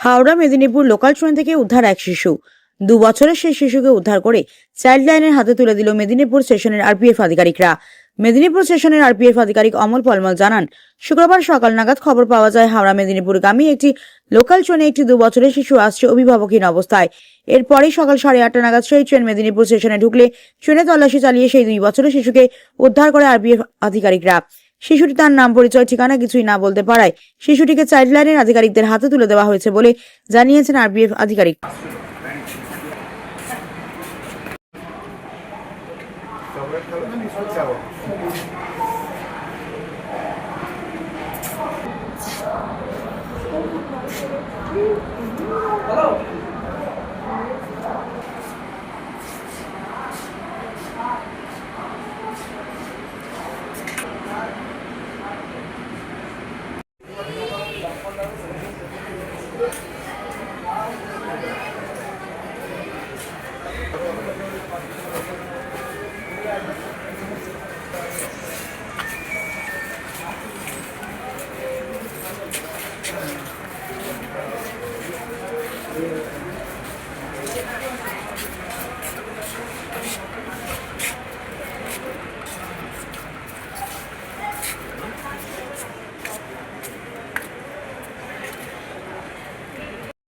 Howrah, Medinipur local train থেকে উদ্ধার এক শিশু। দু বছরের সেই শিশুকে উদ্ধার করে চাইল্ড লাইনের হাতে তুলে দিল মেদিনীপুর স্টেশনের আরপিএফ আধিকারিকরা। মেদিনীপুর স্টেশনের আরপিএফ আধিকারিক অমল পলমল জানান, শুক্রবার সকাল নাগাদ খবর পাওয়া যায় হাওড়া মেদিনীপুর মেদিনীপুরগামী একটি লোকাল ট্রেনে একটি দু বছরের শিশু আসছে অভিভাবকহীন অবস্থায়। এরপরেই সকাল সাড়ে আটটা নাগাদ সেই ট্রেন মেদিনীপুর স্টেশনে ঢুকলে ট্রেনে তল্লাশি চালিয়ে সেই দুই বছরের শিশুকে উদ্ধার করে আরপিএফ আধিকারিকরা। শিশুটি তার নাম, পরিচয়, ঠিকানা কিছুই না বলতে পারায়। শিশুটিকে চাইল্ড লাইনের আধিকারিকদের হাতে তুলে দেওয়া হয়েছে বলে জানিয়েছেন আরপিএফ আধিকারিক।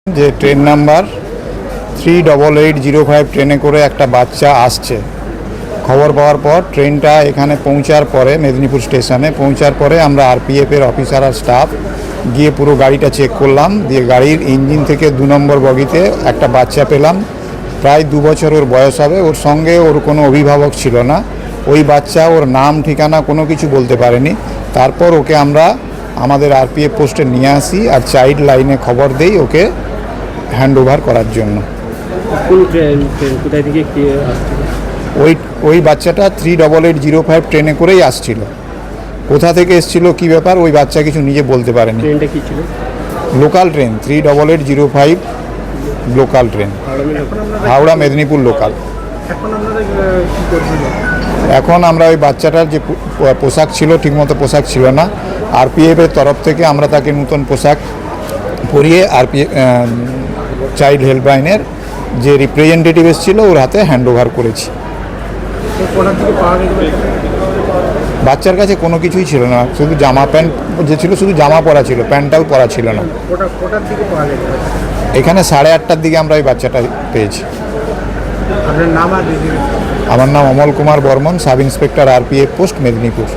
যে train number three double eight zero five ট্রেনে করে একটা বাচ্চা আসছে। খবর পাওয়ার পর ট্রেনটা এখানে পৌঁছার পরে মেদিনীপুর স্টেশনে পৌঁছার পরে আমরা আরপিএফের অফিসার আর স্টাফ গিয়ে পুরো গাড়িটা চেক করলাম। দিয়ে গাড়ির ইঞ্জিন থেকে দু নম্বর বগিতে একটা বাচ্চা পেলাম। প্রায় দু বছর ওর বয়স হবে। ওর সঙ্গে ওর কোনো অভিভাবক ছিল না। ওই বাচ্চা ওর নাম ঠিকানা কোনো কিছু বলতে পারেনি। তারপর ওকে আমরা আমাদের আরপিএফ পোস্টে নিয়ে আসি আর চাইল্ড লাইনে খবর দেই ওকে হ্যান্ড ওভার করার জন্য। ওই ওই বাচ্চাটা three double eight zero five ট্রেনে করেই আসছিল। কোথা থেকে এসছিল কি ব্যাপার ওই বাচ্চা কিছু নিজে বলতে পারেনি। ট্রেনটা কি ছিল? Local train three double eight zero five local train. Howrah Medinipur local. এখন আমরা ওই বাচ্চাটার যে পোশাক ছিল ঠিকমতো পোশাক ছিল না। আরপিএফের তরফ থেকে আমরা তাকে নতুন পোশাক পরিয়ে আরপি চাইল্ড হেল্পলাইনের যে রিপ্রেজেন্টেটিভ এসেছিল ওর হাতে হ্যান্ড ওভার করেছি কোটার থেকে পাওয়া গেছে বাচ্চার কাছে কোনো কিছুই ছিল না। শুধু জামা প্যান্ট যে ছিল শুধু জামা পরা ছিল প্যান্টটাও পরা ছিল না। এখানে সাড়ে আটটার দিকে আমরা ওই বাচ্চাটা পেয়েছি। আমার নাম Amal Kumar Barman sub inspector RPF post Medinipur.